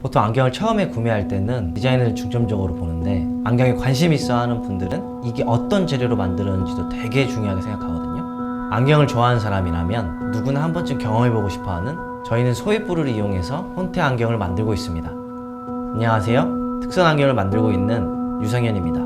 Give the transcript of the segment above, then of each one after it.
보통 안경을 처음에 구매할 때는 디자인을 중점적으로 보는데 안경에 관심 있어 하는 분들은 이게 어떤 재료로 만들었는지도 되게 중요하게 생각하거든요. 안경을 좋아하는 사람이라면 누구나 한 번쯤 경험해보고 싶어 하는 저희는 소위뿔을 이용해서 혼태 안경을 만들고 있습니다. 안녕하세요. 특선 안경을 만들고 있는 유성현입니다.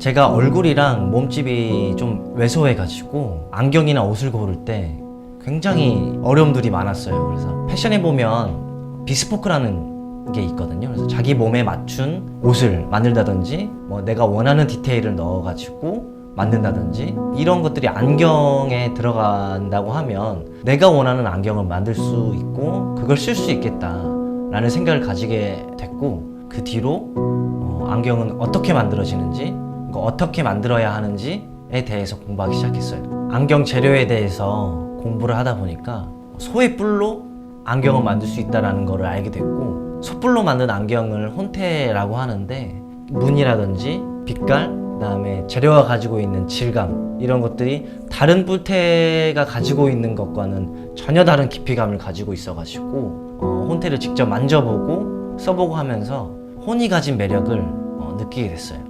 제가 얼굴이랑 몸집이 좀 왜소해가지고 안경이나 옷을 고를 때 굉장히 어려움들이 많았어요. 그래서 패션에 보면 비스포크라는 게 있거든요. 그래서 자기 몸에 맞춘 옷을 만들다든지 뭐 내가 원하는 디테일을 넣어가지고 만든다든지 이런 것들이 안경에 들어간다고 하면 내가 원하는 안경을 만들 수 있고 그걸 쓸 수 있겠다라는 생각을 가지게 됐고 그 뒤로 어, 안경은 어떻게 만들어지는지 그거 어떻게 만들어야 하는지에 대해서 공부하기 시작했어요. 안경 재료에 대해서 공부를 하다 보니까 소의 뿔로 안경을 만들 수 있다라는 것을 알게 됐고 소뿔로 만든 안경을 혼태라고 하는데 무늬라든지 빛깔 그다음에 재료가 가지고 있는 질감 이런 것들이 다른 뿔테가 가지고 있는 것과는 전혀 다른 깊이감을 가지고 있어가지고 어, 혼태를 직접 만져보고 써보고 하면서 혼이 가진 매력을 어, 느끼게 됐어요.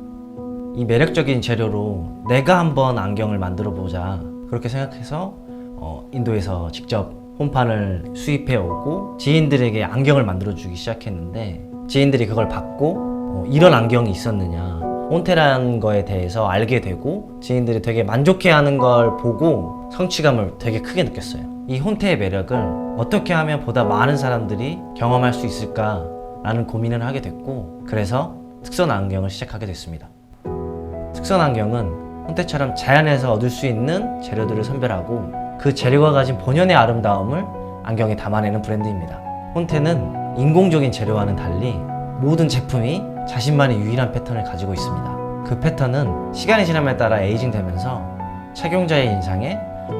이 매력적인 재료로 내가 한번 안경을 만들어 보자 그렇게 생각해서 어, 인도에서 직접 혼판을 수입해 오고 지인들에게 안경을 만들어 주기 시작했는데 지인들이 그걸 받고 어, 이런 안경이 있었느냐 혼테라는 거에 대해서 알게 되고 지인들이 되게 만족해하는 걸 보고 성취감을 되게 크게 느꼈어요. 이 혼테의 매력을 어떻게 하면 보다 많은 사람들이 경험할 수 있을까라는 고민을 하게 됐고 그래서 특선 안경을 시작하게 됐습니다. 특선 안경은 혼태처럼 자연에서 얻을 수 있는 재료들을 선별하고 그 재료가 가진 본연의 아름다움을 안경에 담아내는 브랜드입니다. 혼태는 인공적인 재료와는 달리 모든 제품이 자신만의 유일한 패턴을 가지고 있습니다. 그 패턴은 시간이 지남에 따라 에이징 되면서 착용자의 인상에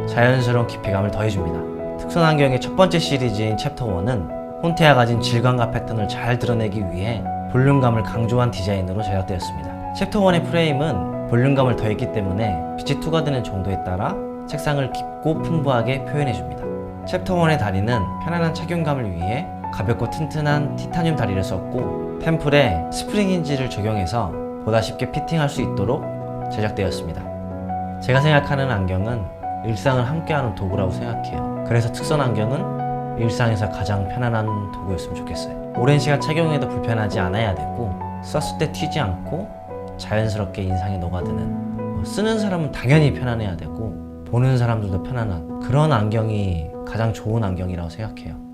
자연스러운 깊이감을 더해줍니다. 특선 안경의 첫 번째 시리즈인 챕터 1은 혼태가 가진 질감과 패턴을 잘 드러내기 위해 볼륨감을 강조한 디자인으로 제작되었습니다. 챕터 1의 프레임은 볼륨감을 더했기 때문에 빛이 투과되는 정도에 따라 색상을 깊고 풍부하게 표현해줍니다. 챕터 1의 다리는 편안한 착용감을 위해 가볍고 튼튼한 티타늄 다리를 썼고 템플에 스프링 힌지를 적용해서 보다 쉽게 피팅할 수 있도록 제작되었습니다. 제가 생각하는 안경은 일상을 함께하는 도구라고 생각해요. 그래서 특선 안경은 일상에서 가장 편안한 도구였으면 좋겠어요. 오랜 시간 착용해도 불편하지 않아야 되고 썼을 때 튀지 않고 자연스럽게 인상에 녹아드는 뭐 쓰는 사람은 당연히 편안해야 되고 보는 사람들도 편안한 그런 안경이 가장 좋은 안경이라고 생각해요.